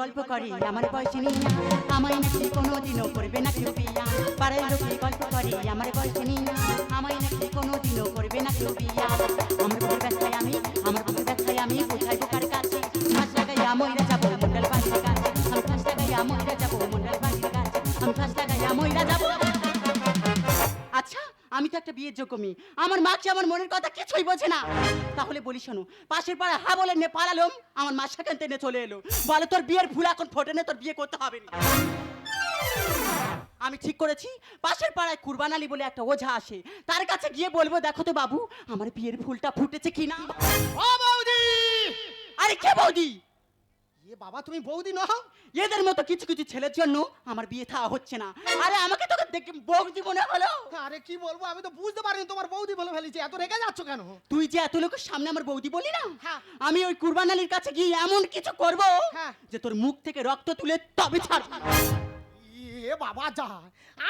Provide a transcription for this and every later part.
গল্প করে। আমার বয়স নিয়ে আমায় নাকি কোনোদিনও করবে না কেউ বিয়া লোকে গল্প করে, আমার বয়স নিয়ে আমায় নাকি কোনোদিনও করবে না কেউ বিয়া আমার বুকের ব্যথায় আমি আমার বুকের ব্যথায় আমি, কোথায় বোকার কাছে। ফাঁস লাগাইয়া ময়রা যাব, মন্ডল বাড়ির কাছে। আমি ফাঁস যাব, মন্ডল আমি ফাঁস যাব। আমি তো একটা বিয়ের যোগ্য মেয়ে। আমার মা কি আমার মনের কথা কিছুই বোঝে না? তাহলে বলি শোনো, পাশের পাড়া হা বলে নে পালালাম, আমার মা সেখান থেকে চলে এলো। বলে, তোর বিয়ের ভুল এখন ফোটে না, তোর বিয়ে করতে হবে না। আমি ঠিক করেছি, পাশের পাড়ায় কুরবান আলী বলে একটা ওঝা আসে। তার কাছে গিয়ে বলব, দেখো তো বাবু, আমার বিয়ের ফুলটা ফুটেছে কিনা? আরে কে বৌদি? এ বাবা তুমি বৌদি নও? এদের মতো কিছু কিছু ছেলের জন্য আমার বিয়ে থা হচ্ছে না। আরে আমাকে তোকে দেখে বৌদি মনে হলো। আরে কি বলব? আমি তো বুঝতে পারিনি তোমার বৌদি বলে ফেলেছি। এত রেগে যাচ্ছ কেন? তুই যে এত লোকের সামনে আমার বৌদি বলি না হ্যাঁ। আমি ওই কুরবান আলীর কাছে গিয়ে এমন কিছু করব হ্যাঁ। যে তোর মুখ থেকে রক্ত তুলে তবে ছাড়। এ বাবা যা।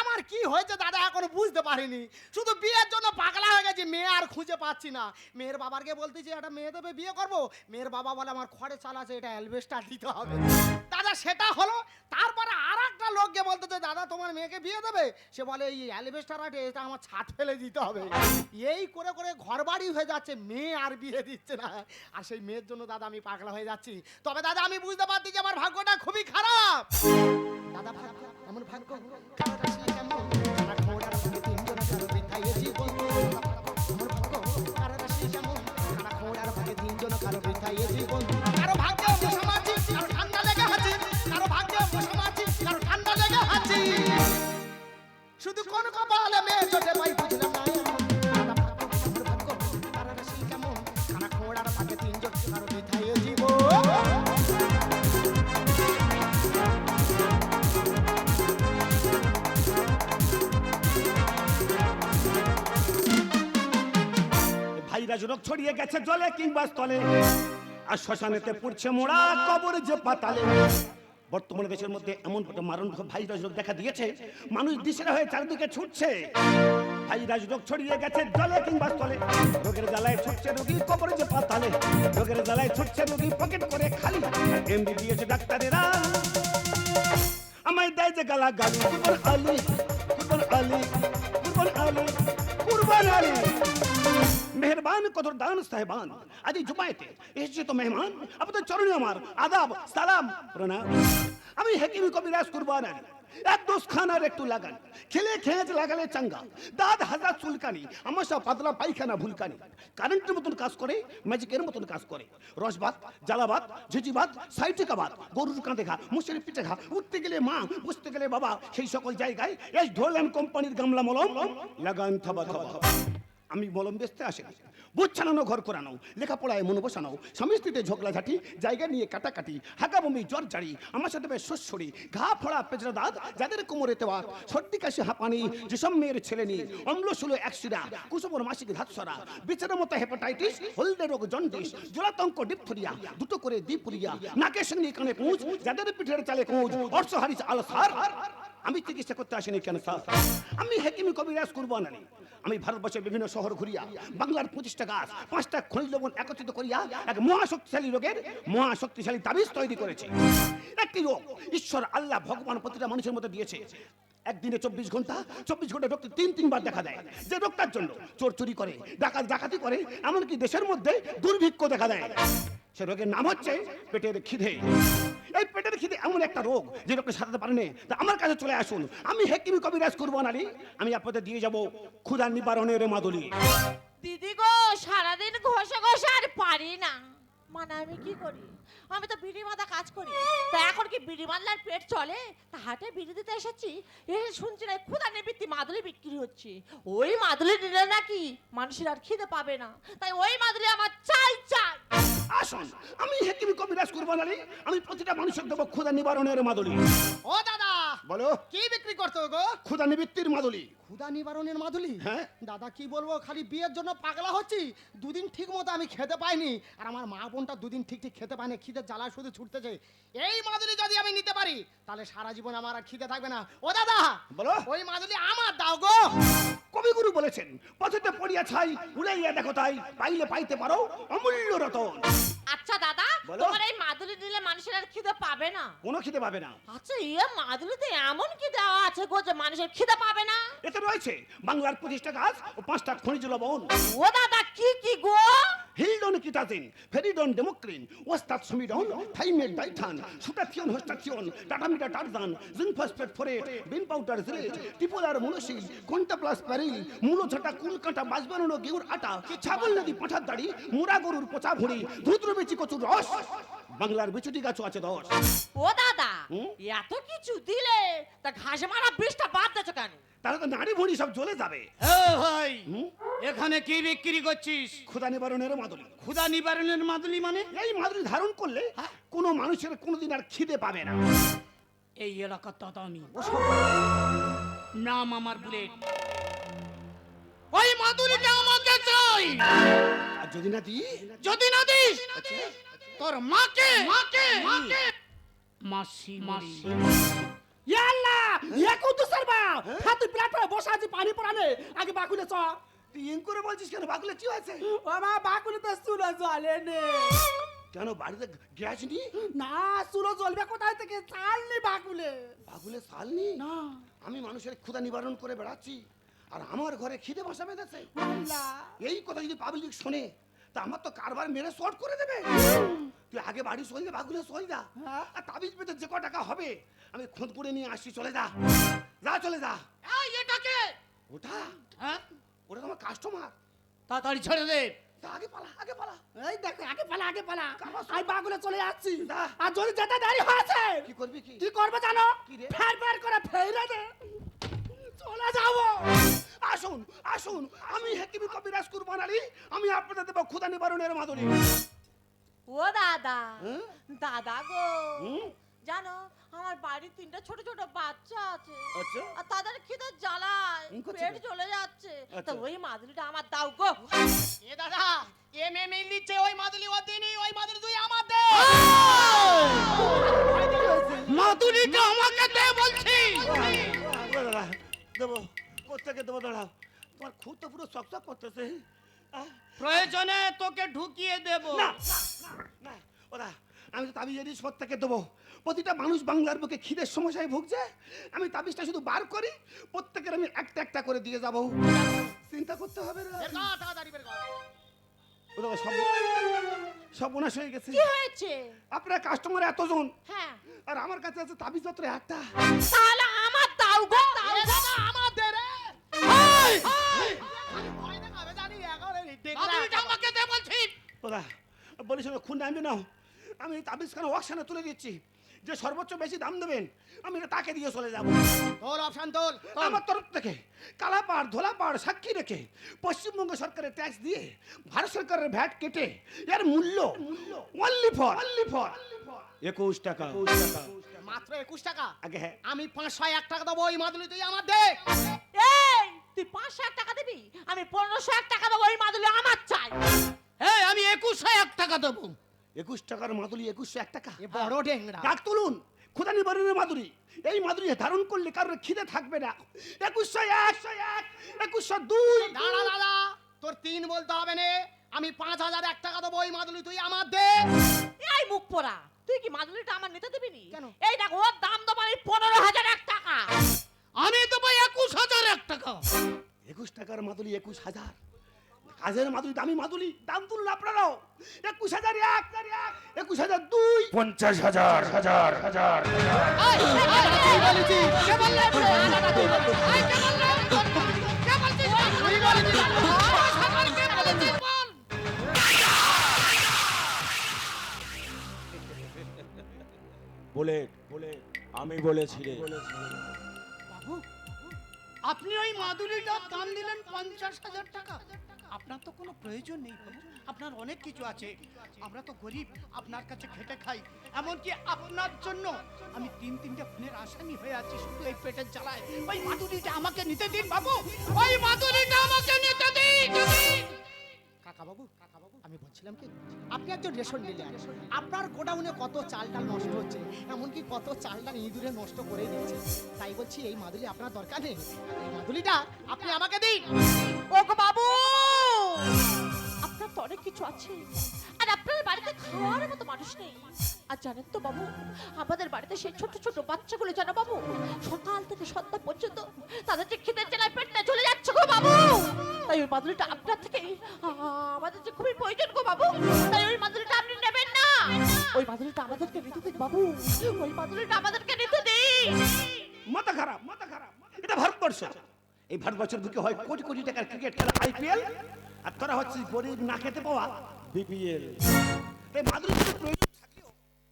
আমার কি হয়েছে দাদা এখনও বুঝতে পারিনি। শুধু বিয়ের জন্য পাগলা হয়ে গেছি, মেয়ে আর খুঁজে পাচ্ছি না। মেয়ের বাবাকে বলতেছি, একটা মেয়ে দেবে বিয়ে করব? মেয়ের বাবা বলে, আমার খড়ে চাল আছে, এটা অ্যালবেস্টার দিতে হবে। দাদা, সেটা হলো, তারপরে আর একটা লোককে বলতো যে, দাদা, তোমার মেয়েকে বিয়ে দেবে? সে বলে, এই অ্যালিভেস্টার আছে, এটা আমার ছাদ ফেলে দিতে হবে। এই করে করে ঘর বাড়ি হয়ে যাচ্ছে, মেয়ে আর বিয়ে দিচ্ছে না। আর সেই মেয়ের জন্য, দাদা, আমি পাগলা হয়ে যাচ্ছি। তবে দাদা, আমি বুঝতে পারছি যে, আমার ভাগ্যটা খুবই খারাপ। দাদা, ভাগ্য, এমন ভাগ্যে ছড়িয়ে গেছে জলে কিংবা স্থলে। আর শ্মশানেতে পড়ছে মোড়া কবর যে পাতালে। বর্তমানে দেশের মধ্যে এমন একটা মারণ ভাইরাস রোগ দেখা দিয়েছে, মানুষ দিশেরা হয়ে চারিদিকে ছুটছে। ভাইরাস রোগ ছড়িয়ে গেছে জলে কিংবা স্থলে। রোগের জ্বালায় ছুটছে রোগী কবর যে পাতালে। রোগের জ্বালায় ছুটছে রোগী পকেট করে খালি। এমবিবিএস ডাক্তারেরা আমায় দেয় যে গালা গালি কুরবান আলী কুরবান আলী কুরবান আলী কুরবান আলী। মেহরবান কদর দান সাহেবান। আজ এই জুমায়েতে এসেছে তো মেহমান আপনাদের চরণে আমার আদাব, সালাম, প্রণাম। আমি হেকিমি কবিরাজ কুরবান আলী এক দোষ খানার একটু লাগান। খেলে খেঁচ লাগালে চাঙ্গা, দাঁত হাজার চুলকানি আমাশা পাতলা পায়খানা ভুলকানি। কারেন্টের মতন কাজ করে ম্যাজিকের মতন কাজ করে। রসভাত জ্বালাভাত ঝিঝিভাত সাইটিকা ভাত, গরুর কাঁধে ঘা মুসের পিঠে ঘা, উঠতে গেলে মা, বসতে গেলে বাবা। সেই সকল জায়গায় এই ঢোল কোম্পানির গামলা মলম, লাগান থাবা থাবা। আমি মলম বেচতে আসি বুঝ ছানানো, ঘর করানো, লেখাপড়ায় মন বসানো, স্বামী স্ত্রীতে ঝগড়াঝাটি জায়গা নিয়ে কাটাকাটি হাগা বমি জ্বর জারি আমার সাথে বেশ শস্যরি ঘা ফোড়া, পেঁচড়া দাঁত, যাদের কোমরে তেওয়ার সর্দি কাশি হাঁপানি যেসব মেয়ের ছেলে নি অম্ল শুলো একশিরা কুসুমর মাসিক ধাতসরা বিছানার মতো হেপাটাইটিস হলদে রোগ জন্ডিস জলাতঙ্ক ডিপথরিয়া দুটো করে দ্বীপুরিয়া নাকের সঙ্গে কানে পুঁজ, যাদের পিঠের চালে কুঁজ, অর্শ হারিস আলসার। আমি চিকিৎসা করতে আসিনি কেন, স্যার? আমি হেকিমি কবিরাজ আলী আমি ভারতবর্ষের বিভিন্ন শহর ঘুরিয়া, বাংলার পঁচিশটা গাছ, পাঁচটা খনিজ লবণ একত্রিত করিয়া এক মহাশক্তিশালী রোগের মহাশক্তিশালী তাবিজ তৈরি করেছে। একটি রোগ ঈশ্বর আল্লাহ ভগবান প্রতিটা মানুষের মধ্যে দিয়েছে। একদিনে চব্বিশ ঘণ্টা চব্বিশ ঘণ্টা রোগটি তিন, তিনবার দেখা দেয়। যে রোগটার জন্য চোর চুরি করে ডাকাত ডাকাতি করে, এমনকি দেশের মধ্যে দুর্ভিক্ষ দেখা দেয়। সে রোগের নাম হচ্ছে পেটের খিদে। এই পেটের খিদে এমন একটা রোগ যে রোগকে সারাতে পারেনি। তা আমার কাছে চলে আসুন। আমি হেকিমি কবিরাজ কুরবান আলী আমি আপনাদের দিয়ে যাব ক্ষুধা নিবারণের মাদুলি। দিদি গো, সারাদিন ঘষে ঘষে আর পারি না। মানে আমি কি করি? আমি তো বিড়ি বাঁধা কাজ করি। তা এখন কি বিড়ি বাঁধলার পেট চলে? তা হাটে বিড়ি দিতে এসেছি। এসে শুনছি না ক্ষুদা নিবৃত্তি মাদুলি বিক্রি হচ্ছে। ওই মাদুলি নিলে নাকি মানুষের আর খিদে পাবে না। তাই ওই মাদুলি আমার চাই চাই। আসুন। আমি হেকিমি কবিরাজ কুরবান আলী। আমি প্রতিটা মানুষের দেবো ক্ষুদা নিবারণের মাদুলি। ও দাদা বলো। কি বিক্রি করতে গো? ক্ষুধা নিবৃত্তির মাদুলি। ক্ষুদা নিবারণের মাদুলি? হ্যাঁ। দাদা কি বলব খালি বিয়ের জন্য পাগলা হচ্ছি? দুদিন ঠিক মতো আমি খেতে পাইনি। আর আমার মা বোনটা দুদিন ঠিক ঠিক খেতে পায়নি খিদে জ্বালা শুধু ছুটতেছে। এই মাদুলি যদি আমি নিতে পারি তাহলে সারা জীবন আমার আর খিদে থাকবে না। ও দাদা বলো। ওই মাদুলি আমার দাও গো। কবিগুরু বলেছেন পথেতে পড়িয়া ছাই উড়াইয়া দেখো তাই পাইলে পাইতে পারো অমূল্য রতন। আচ্ছা দাদা বলো। তোমার এই মাদুলি দিলে মানুষের আর খিদে পাবে না। কোনো খেতে পাবে না। আচ্ছা ইয়ে মাদুলিতে এমন কি দেওয়া আছে গো যে মানুষের খিদে পাবে না? এতে রয়েছে বাংলার পঁচিশটা গাছ ও পাঁচটা খনিজ লবণ। ও দাদা কি কি গো? হিলডন কিটাজিন ফেরিডন ডেমোক্রিন, ওস্তাদ সুমিডন থাইমেট ডাইথান সুটাথিয়ন হোস্টাথিয়ন টাটামিটা টারজান জিঙ্ক ফসফেট ফোরেট বিন পাউডার জিলেট, টিপোলার মনসি কোনটা প্লাস প্যারিল মূলো ছাটা কুল কাঁটা বাজ বানানো গেউর আটা, ছাগল নদী পাঠার দাড়ি মুরা গরুর পচা ভুড়ি ধুদ্র বেচি কচুর রস। বাংলার বিচুটি গাছও আছে দশ। ও দাদা হুম? এত কিছু দিলে তা ঘাস মারা বিষটা বাদ দিচ্ছ কেন? তাহলে তো নাড়ি ভুড়ি সব জ্বলে যাবে। এ ভাই হুম? এখানে কি বিক্রি করছিস? ক্ষুদা নিবারণের মাদুলি। ক্ষুদা নিবারণের মাদুলি মানে? এই মাদুলি ধারণ করলে কোনো মানুষের কোনোদিন আর খিদে পাবে না। এই এলাকার দাদা আমি নাম আমার বুলেট। ওই মাদুলিটা আমাকে চাই। আর যদি না দিই? যদি না দিস? তোর মাকে মাকে মাকে। মাসি মাসি। ইয়াল্লা ইয়া কত সারবা হাত প্লেটে বসা আছে পানি পড়ানে আগে বাকুলে চ। করে বলছিস কেন? বাগুলে কি হয়েছে? ও মা বাকুলে তো জ্বলে নে। কেন বাড়িতে গ্যাস নি না সুলো জ্বলবে কোথায় থেকে? চালনি বাকুলে। বাগুলে সাল নি। না আমি মানুষের ক্ষুধা নিবারণ করে বেড়াচ্ছি আর আমার ঘরে খিদে বসা বেঁধেছে। এই কথা যদি পাবলিক শোনে তা আমার তো কারবার মেরে শর্ট করে দেবে। তুই আগে বাড়ি সই দে বাগুলে সই দা হ্যাঁ। আর তাবিজ পেতে যে ক টাকা হবে আমি খোঁজ করে নিয়ে আসছি চলে যা। যা চলে যা। এই এটাকে ওটা? হ্যাঁ? ওটা তোমার কাস্টমার তাড়াতাড়ি ছেড়ে দে। আগে পালা আগে পালা। এই দেখো আগে পালা আগে পালা। আমি বাকুলে চলে যাচ্ছি। আর যদি যেতে দেরি হয়েছে কি করবি কি? কি করবে জানো? ফের ফের করে দে। চলে যাব। আসুন আসুন। আমি হেকিমি কবিরাজ কুরবান আলী। আমি আপনাদের দেবো ক্ষুধা নিবারণের মাদুরি ও দাদা? দাদা গো জানো আমার বাড়ির তিনটা ছোট ছোট বাচ্চা আছে। আচ্ছা। আর তাদের খিদে জ্বালায় পেট চলে যাচ্ছে। তা আচ্ছা। ওই মাদুলিটা আমার দাও গো। এ দাদা এ মে মিল দিচ্ছে ওই মাদুলি ও দিনি ওই মাদুলি তুই আমার দে। মাদুলিটা আমাকে দে বলছি। দেবো কোথেকে দেবো দাঁড়াও তোমার খুব তো পুরো চকচক করতেছে। প্রয়োজনে তোকে ঢুকিয়ে দেব। না না ওরা আমি তো তাবিজ এনে প্রত্যেকে দেবো। প্রতিটা মানুষ বাংলার বুকে খিদের সমস্যায় ভুগছে। আমি তাবিজটা শুধু বার করি প্রত্যেকের আমি একটা একটা করে দিয়ে যাব। চিন্তা করতে হবে না। বের কর তাড়াতাড়ি বের কর। সব সর্বনাশ হয়ে গেছে। কি হয়েছে? আপনার কাস্টমার এতজন। হ্যাঁ। আর আমার কাছে আছে তাবিজ মাত্র একটা। তাহলে আমার দাও গো। দাও মাদুলিটা আমাকে দে বলছি। ওরা বলিস না খুন নামবে নাও। আমি তাবিজ খানা ওয়াকশানে তুলে দিচ্ছি। যে সর্বোচ্চ বেশি দাম দেবেন আমি তাকে দিয়ে চলে যাব। তোর অপশন তোর আমার তরফ থেকে কালাপাড় ধোলাপাড় সাক্ষী রেখে পশ্চিমবঙ্গ সরকারের ট্যাক্স দিয়ে ভারত সরকারের ভ্যাট কেটে এর মূল্য অনলি ফর অনলি ফর একুশ টাকা। মাত্র একুশ টাকা? আগে হ্যাঁ। আমি পাঁচশো এক টাকা দেবো ওই মাদুলি তুই আমার দে তুই পাঁচশো এক টাকা দিবি? আমি পনেরোশো এক টাকা দেবো ওই মাদুলি আমার চাই। হ্যাঁ আমি একুশশো এক টাকা দেবো। একুশ টাকার মাদুলি একুশশো এক টাকা। এ বড় ডেংরা ডাক তুলুন খোদা নিবারণের মাদুরি এই মাদুরি ধারণ করলে কারোর খিদে থাকবে না। একুশশো একশো এক একুশশো দুই। দাঁড়া দাদা তোর তিন বলতে হবে না। আমি পাঁচ হাজার এক টাকা দেবো ওই মাদুলি তুই আমার দে। এই মুখ পোড়া তুই কি মাদুলিটা আমার নিতে দিবি নি? কেন? এই দেখ ওর দাম দেবো আমি পনেরো হাজার এক টাকা। আমি দেবো একুশ হাজার এক টাকা। একুশ টাকার মাদুলি একুশ হাজার। কাজের মাদুলি দামি মাদুলি দাম তুলুন আপনারাও। একুশ হাজার এক একুশ হাজার দুই। পঞ্চাশ হাজার হাজার হাজার? বল। বুলেট বুলেট আমি বলেছি রে। বাবু আপনি ওই মাদুরিটার দাম দিলেন পঞ্চাশ হাজার টাকা। আপনার তো কোনো প্রয়োজন নেই আপনার অনেক কিছু আছে। আমরা তো গরিব, আপনার কাছে খেটে খাই। এমনকি আপনার জন্য আমি তিন তিনটে খুনের আসামি হয়ে আছি শুধু এই পেটের জ্বালায়। ওই মাদুরিটা আমাকে নিতে দিন বাবু। ওই মাদুরিটা আমাকে নিতে দিন। কাকা বাবু কাকা বাবু। আমি বলছিলাম কি, আপনি একজন রেশন ডিলার। আপনার গোডাউনে কত চাল ডাল নষ্ট হচ্ছে, এমনকি কত চাল ডাল ইঁদুরে নষ্ট করে দিচ্ছে। তাই বলছি, এই মাদুলি আপনার দরকার নেই। এই মাদুলিটা আপনি আমাকে দিন। ও বাবু! অনেক কিছু আছে। আর আপনার বাড়িতে খাওয়ার মতো মানুষ নেই। আর জানেন তো বাবু, আমাদের বাড়িতে সেই ছোট ছোট বাচ্চাগুলো জানো বাবু? সকাল থেকে সন্ধ্যা পর্যন্ত তাদের যে খিদের জেলায় পেটটা চলে যাচ্ছে গো বাবু। তাই ওই মাদুলিটা আপনার থেকে, আমাদের যে খুবই প্রয়োজন গো বাবু, তাই ওই মাদুলিটা আপনি নেবেন না। ওই মাদুলিটা আমাদেরকে নিতে দিন বাবু। ওই মাদুলিটা আমাদেরকে নিতে দিন মাথা খারাপ মাথা খারাপ। এটা ভারতবর্ষ। এই ভারতবর্ষের বুকে হয় কোটি কোটি টাকার ক্রিকেট খেলা আইপিএল আর তোরা হচ্ছে গরিব না খেতে পাওয়া বিপিএল। এই মাদুরি যদি প্রয়োজন থাকলেও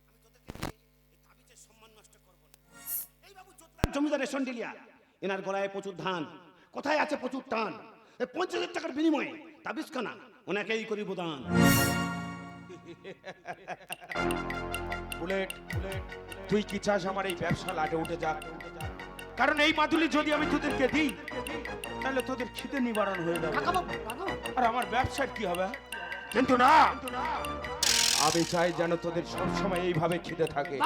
আমি তোদেরকে তাবিজের সম্মান নষ্ট করব না। এই বাবু জমিদারের সন্ডিলিয়া এনার গলায় প্রচুর ধান। কোথায় আছে প্রচুর টান? এই পঞ্চাশ হাজার টাকার বিনিময়ে তাবিজ খানা ওনাকেই করিব দান। Bullet bullet. তুই কি চাস আমার এই ব্যবসা লাটে উঠে যাক? কারণ এই মাদুলি যদি আমি তোদেরকে দিই তাহলে তোদের খিদে নিবারণ হয়ে যাবে। আর আমার ব্যবসার কি হবে কিন্তু না। আমি চাই যেন তোদের সবসময় এইভাবে খিদে থাকে।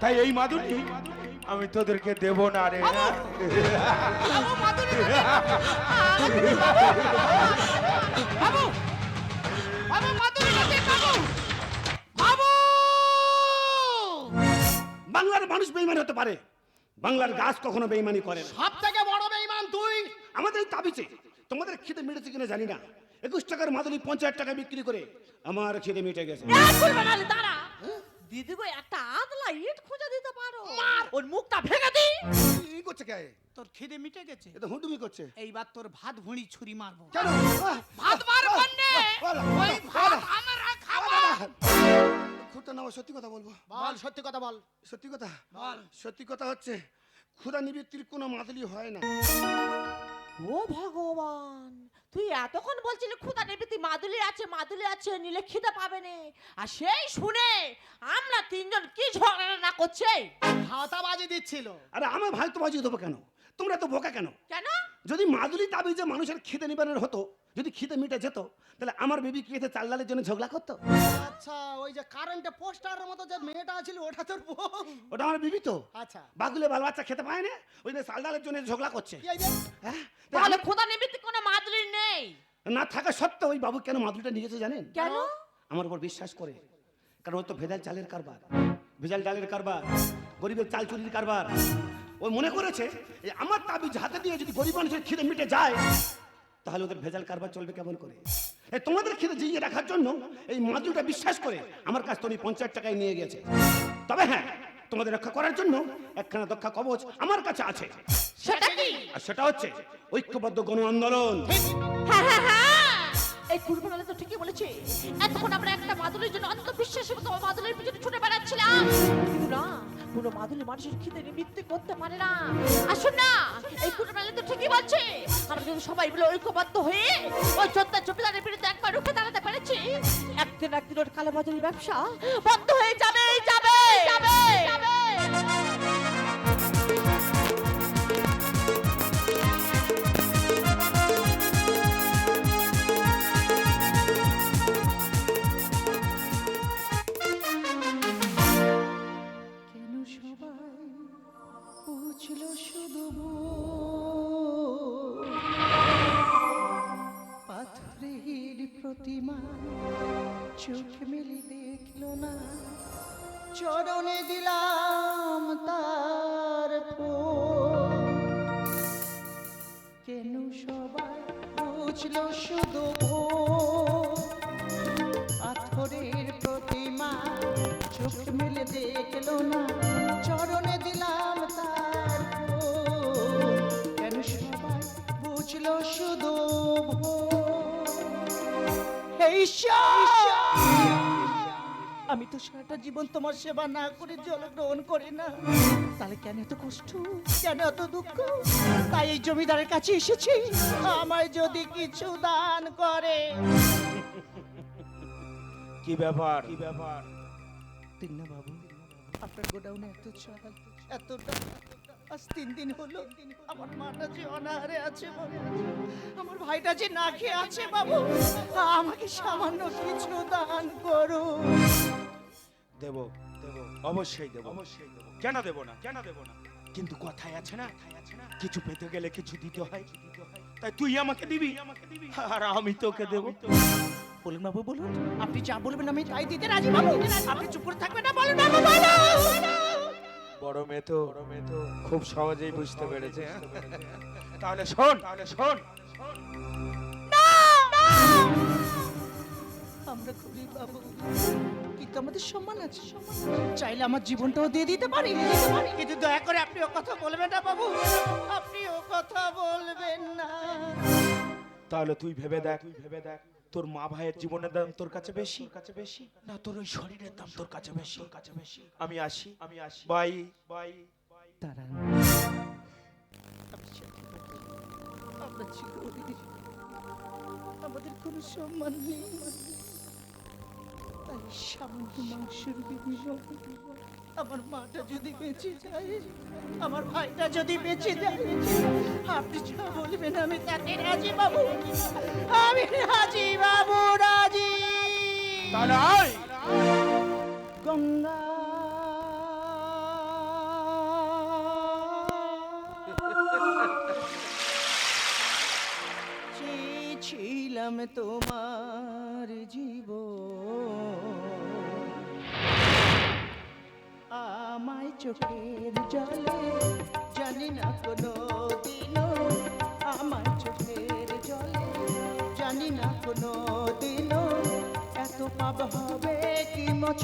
তাই এই মাদুলি আমি তোদেরকে দেব না রে। বাবু! মাদুলি বাবু বাবু মাদুলি কাছে বাবু। বাবু! বাংলার মানুষ বেইমান হতে পারে। বাংলার গাছ কখনো বেইমানি করে না সব থেকে বড় বেইমান তুই আমাদের এই তাবিজে তোমাদের খিদে মিটেছে কিনা জানি না একুশ টাকার মাদুলি পঞ্চাশ টাকা বিক্রি করে আমার খিদে মিটে গেছে বানালে দাঁড়া দিদি গো একটা আদলা ইট খুঁজে দিতে পারো ওর মুখটা ভেঙে দি এই করছে কে তোর খিদে মিটে গেছে এ তো হুডুমি করছে এইবার তোর ভাত ভুঁড়ি ছুরি মারবো কেন ভাত মারবো নে ওই ভাত আমরা খাব খুঁড়তে নাও সত্যি কথা বলব? বল সত্যি কথা বল। সত্যি কথা? বল। সত্যি কথা হচ্ছে ক্ষুদা নিবৃত্তির কোনো মাদুলি হয় না। ও ভগবান তুই এতক্ষণ বলছিলি ক্ষুদা নিবৃত্তি মাদুলি আছে মাদুলি আছে নিলে খিদে পাবে না। আর সেই শুনে আমরা তিনজন কি ঝগড়া না করছে? হাতাবাজি দিচ্ছিল। আরে আমার ভাই তো বাজিয়ে দেবো কেন? তোমরা তো বোকা কেন? কেন? যদি মাদুলি তাবিজে মানুষের খিদে নিবারণ হতো যদি খিদে মিটে যেত তাহলে আমার বেবি কি এতে চাল ডালের জন্য ঝগড়া করতো। আচ্ছা ওই যে কারেন্টে পোস্টারের মতো যে মেয়েটা ছিল ওটা তোর বউ? ওটা আমার বিবি তো। আচ্ছা। বাগুলে বাল বাচ্চা খেতে পায় না ওই জন্য চাল ডালের জন্য ঝগড়া করছে। এই যে হ্যাঁ? তাহলে ক্ষুদা নিবৃত্তি কোনো মাদুলি নেই। না থাকা সত্ত্বেও ওই বাবু কেন মাদুলিটা নিয়েছে জানেন? কেন? আমার উপর বিশ্বাস করে। কারণ ও তো ভেজাল চালের কারবার। ভেজাল ডালের কারবার গরিবের চাল চুরির কারবার। ও মনে করেছে এই আমার তাবিজ হাতে দিয়ে যদি গরিব মানুষের খিদে মিটে যায় তাহলে ওদের ভেজাল কারবার চলবে কেমন করে? এই তোমাদের খিদে জিইয়ে রাখার জন্য এই মাদুরটা বিশ্বাস করে আমার কাছ থেকে পঞ্চাশ টাকায় নিয়ে গেছে। তবে হ্যাঁ তোমাদের রক্ষা করার জন্য একখানা দক্ষা কবচ আমার কাছে আছে। সেটা কি? আর সেটা হচ্ছে ঐক্যবদ্ধ গণ আন্দোলন। হ্যাঁ হ্যাঁ হ্যাঁ। এই কুরবানালে তো ঠিকই বলেছে। এতক্ষণ আমরা একটা মাদুলির জন্য অন্ধবিশ্বাসের মতো মাদুলির পিছনে ছুটে বেড়াচ্ছিলাম। কিন্তু না কোনো মাদুলি মানুষের খিদে নিবৃত্তি করতে পারে না। আসুন না। এই কুরবানালে তো ঠিকই বলছে। আমরা যদি সবাই মিলে ঐক্যবদ্ধ হয়ে ওই চোদ্দ জমিদারের বিরুদ্ধে একবার রুখে দাঁড়াতে পেরেছি একদিন একদিন ওর কালো কালোবাজারি ব্যবসা বন্ধ হয়ে যাবে যাবে। যাবে যাবে। প্রতিমা চোখ মেলি দেখল না চরণে দিলাম তার। কেন সবাই বুঝলো শুধু আমি তো সারাটা জীবন তোমার সেবা না করে জল গ্রহণ করি না। তাহলে কেন এত কষ্ট? কেন এত দুঃখ? তাই এই জমিদারের কাছে এসেছি। আমায় যদি কিছু দান করে। কি ব্যাপার? কি ব্যাপার? তিন্না বাবু আপনার গোডাউনে এত চাল এত ডাল, আজ তিন দিন হলো। আমার মাটা যে অনাহারে আছে বাবু। আমার ভাইটা যে না খেয়ে আছে বাবু। আমাকে সামান্য কিছু দান করো। দেব দেব অবশ্যই দেব। অবশ্যই দেব। কেন দেব না? কেন দেব না? কিন্তু কথায় আছে না? কিছু পেতে গেলে কিছু দিতে হয়। তাই তুই আমাকে দিবি? আর আমি তোকে দেব। বলুন বাবু বলুন। আপনি যা বলবেন আমি তাই দিতে রাজি বাবু। আপনি চুপ করে থাকবেন না বলুন বাবু বলুন। বড় মেয়ে তো খুব সহজেই বুঝতে পেরেছে। হ্যাঁ? তাহলে শোন তাহলে শোন। আমরা গরিব বাবু কিন্তু আমাদের সম্মান আছে চাইলে আমার জীবনটাও দিয়ে দিতে পারি। কিন্তু দয়া করে আপনি ও কথা বলবেন না বাবু। আপনি ও কথা বলবেন না। তাহলে তুই ভেবে দেখ তুই ভেবে দেখ। তোর মা ভাইয়ের জীবনের দাম তোর কাছে বেশি? কাছে বেশি না, তোর ওই শরীরের দাম তোর কাছে বেশি? কাছে বেশি আমি আসি। আমি আসি বাই বাই তারা আমাদের কোনো সম্মান নেই। তাই সামান্য মাংসের বিনিময়ে আমার মাটা যদি বেঁচে যায়, আমার ভাইটা যদি বেঁচে যায়, আপনি যা বলবেন আমি তাকে রাজি বাবু আমি রাজি বাবু রাজি। তাহলে চোখের জলে, জানি না কোনো দিনও আমার চোখের জলে, জানি না কোনো দিনও এত পাপ হবে কি মছ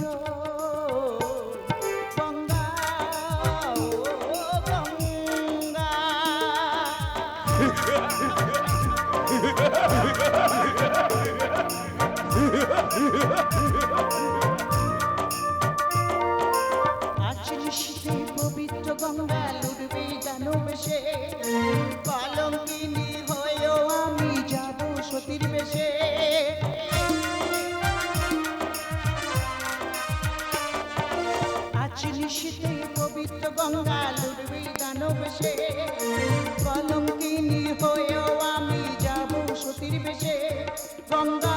গঙ্গা লুটবে জানো বেশে কলঙ্কিনী হয়েও আমি যাব সতীর বেশে। গঙ্গা।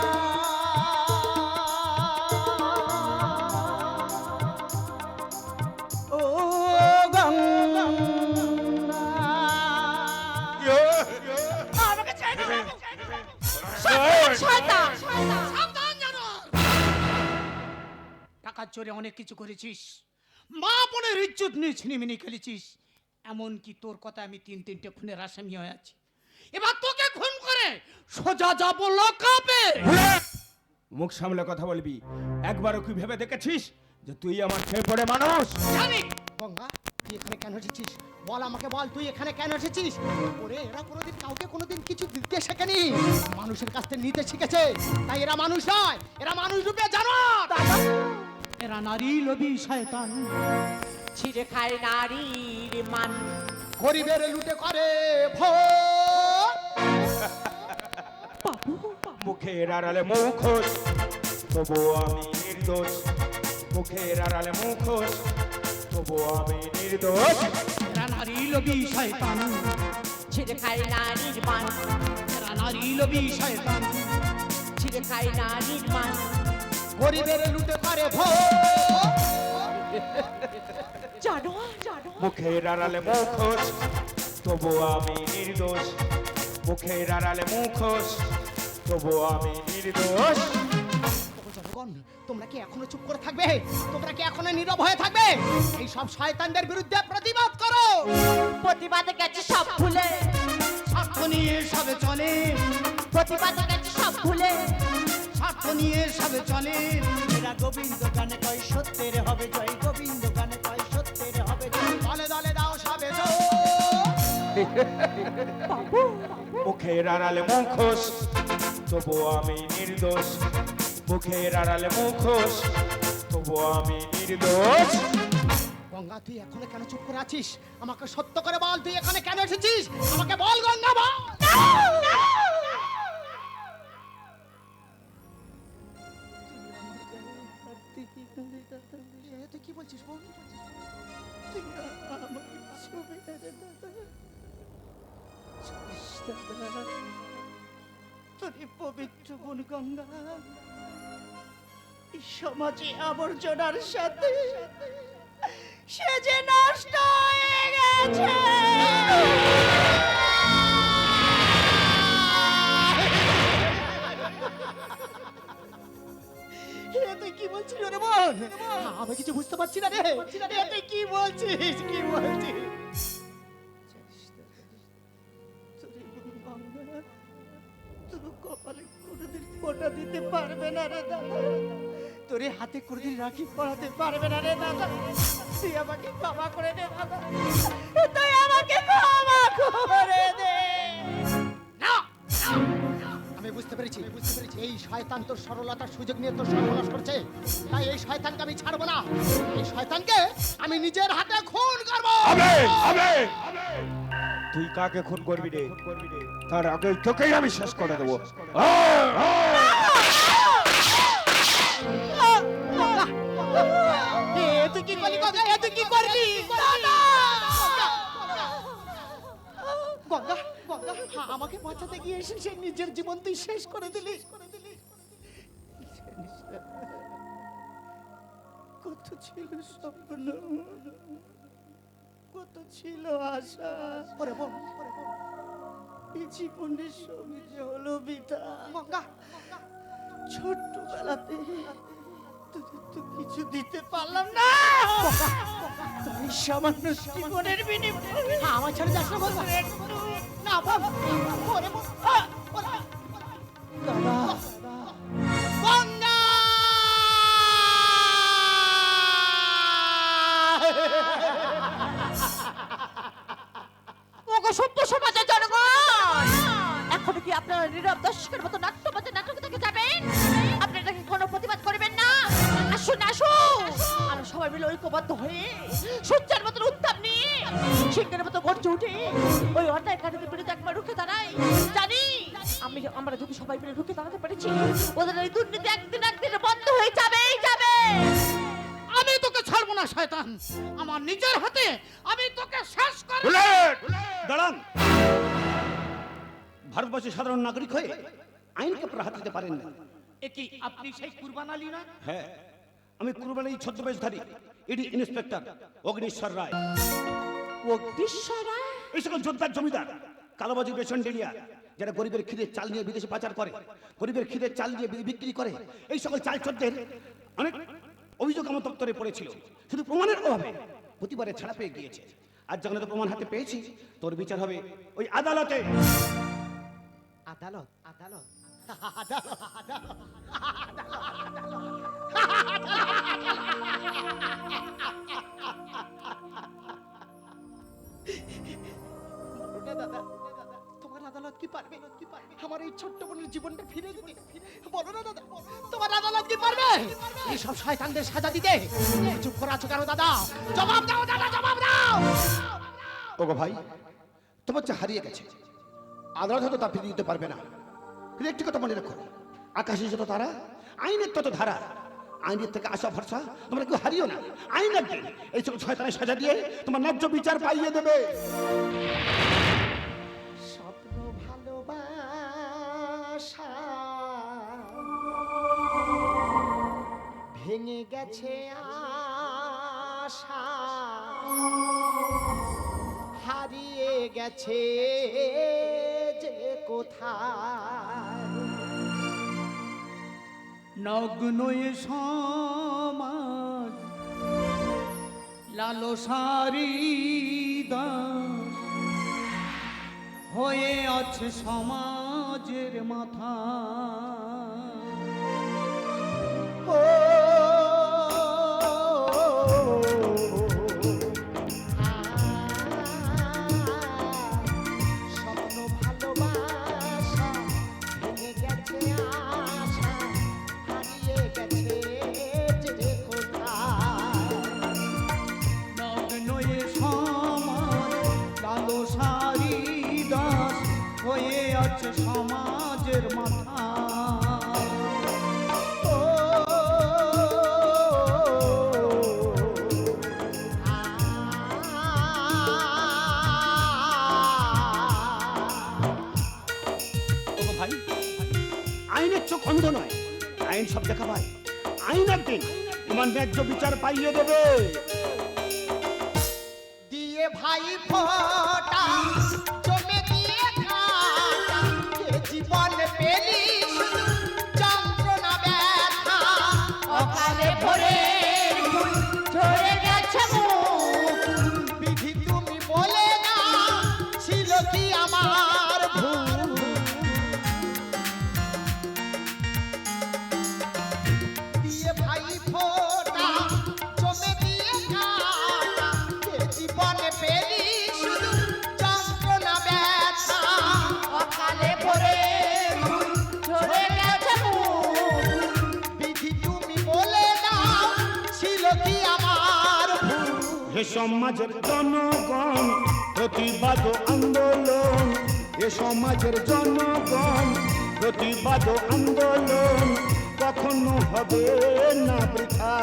টাকার চোরে অনেক কিছু করেছিস। ইজ্জত নিয়ে ছিনিমিনি খেলেছিস। এমনকি তোর কথা আমি তিন তিনটে খুনের আসামি হয়ে আছি? এবার তোকে খুন করে সোজা যাব লকাপে মুখ সামলে কথা বলবি। একবারও কি ভেবে দেখেছিস যে তুই আমার খেয়ে পড়ে মানুষ? জানি। গঙ্গা তুই এখানে কেন এসেছিস? বল আমাকে বল তুই এখানে কেন এসেছিস? ওরে এরা কোনোদিন কাউকে কোনোদিন কিছু দিতে শেখেনি। মানুষের কাছ থেকে নিতে শিখেছে। তাই এরা মানুষ নয় এরা মানুষ রূপে জানো এরা নারী লোভী শয়তান। ছিঁড়ে খায় নারীর মান। গরিবের লুটে করে মুখের আড়ালে মুখোশ তবু আমি নির্দোষ। মুখের আড়ালে মুখোশ তবু আমি নির্দোষ। এরা নারী লোভী শয়তান ছিঁড়ে খায় নারীর মান। এরা নারী লোভী শয়তান ছিঁড়ে খায় নারীর মান। গরিবের লুটে করে ভোগ জানো জানো। মুখের আড়ালে মুখোশ তবু আমি নির্দোষ। মুখের আড়ালে মুখোশ তবু আমি নির্দোষ। জনগণ তোমরা কি এখনও চুপ করে থাকবে? তোমরা কি এখনও নীরব হয়ে থাকবে? এই সব শয়তানদের বিরুদ্ধে প্রতিবাদ করো। প্রতিবাদে গেছে সব ভুলে। স্বার্থ নিয়ে সবে চলে। প্রতিবাদে গেছে সব ভুলে। স্বার্থ নিয়ে সবে চলে। এরা গোবিন্দ গানে কয় সত্যের হবে জয় গোবিন্দ গানে মুখের আড়ালে মুখোশ তবু আমি নির্দোষ। মুখের আড়ালে মুখোশ তবু আমি নির্দোষ। গঙ্গা তুই এখনও কেন চুপ করে আছিস? আমাকে সত্য করে বল তুই এখানে কেন এসেছিস? আমাকে বল গঙ্গা বল। এ, তুই কি বলছিস? বল। তোরে পবিত্র বোন গঙ্গা সমাজে আবর্জনার সাথে সে যে নষ্ট হয়ে গেছে। কি বলছিস রে বোন আমি কিছু বুঝতে পারছি না রে। তুই কি বলছিস? কি বলছিস? কোনোদিন রাখি পড়াতে পারবে না রে দাদা। তুই আমাকে ক্ষমা করে দে দাদা। তুই আমাকে ক্ষমা করে দে। না আমি বুঝতে পেরেছি বুঝতে পেরেছি। এই শয়তান তোর সরলতার সুযোগ নিয়ে তোর সর্বনাশ করছে। তাই এই শয়তানকে আমি ছাড়বো না। এই শয়তানকে আমি নিজের হাতে খুন করব। তুই কাকে খুন করবি রে? তার আগে তোকেই আমি শেষ করে দেবো। আমাকে বাঁচাতে গিয়ে এসে সে নিজের জীবন তুই শেষ করে দিলি। কত ছিল স্বপ্ন। কত ছিল আশা। ওরে বোন এই জীবনের সঙ্গে হলো বিতা ছোট্টবেলাতে কিছু দিতে পারলাম না। সামান্য জীবনের বিনিময়ে হ্যাঁ, আমার ছেড়ে যাস না বলব। না বোন কি আপনি সেই কুরবান আলী না? হ্যাঁ আমি কুরবানি ছদ্মবেশধারী ইডি ইন্সপেক্টর অগ্নিশ্বর রায়। অগ্নিশ্বরা এই সকল যোদ্ধার জমিদার কালোবাজি রেশন ডেলিয়া যারা গরিবের খিদে চাল নিয়ে বিদেশে পাচার করে গরিবের খিদে চাল নিয়ে বিক্রি করে এই সকল চাল চোরদের অনেক অভিযোগ আমার দপ্তরে পড়েছিল। শুধু প্রমাণের অভাবে প্রতিবারে ছাড়া পেয়ে গিয়েছে। আর যখন এত প্রমাণ হাতে পেয়েছি তোর বিচার হবে ওই আদালতে। আদালত? আদালত? তোমার আদালত কি পারবে? কি পারবে আমার এই ছোট্ট বোনের জীবনটা ফিরে দিতে। বলো না দাদা, তোমার আদালত কি পারবে? এই সব শয়তানদের সাজা দিতে। চুপ করে আছো কেন দাদা? জবাব দাও দাদা, জবাব দাও! ওগো ভাই, তোমার যা হারিয়ে গেছে। আদালত হয়তো তা ফিরিয়ে দিতে পারবে না। কিন্তু একটি কথা মনে রাখো। আকাশে যত তারা, আইনের তত ধারা। আইনের থেকে আসা ভরসা তোমরা কেউ হারিও না। আইন একদিন এই সব ছয়তানের সাজা দিয়ে তোমার ন্যায্য বিচার পাইয়ে দেবে। ভেঙে গেছে আশা, হারিয়ে গেছে কোথায়? নগ্ন সমাজ লালসারি দাস হয়ে আছে সমাজের মাথা। ও আইনের চোখ অন্ধ নয়। আইন সব দেখা পায়। আইন একদিন তোমার ন্যায্য বিচার পাইয়ে দেবে। দিয়ে ভাই ফোটা এ সমাজের জনগণ প্রতিবাদ আন্দোলন। এ সমাজের জনগণ প্রতিবাদ আন্দোলন কখনো হবে না বৃথা।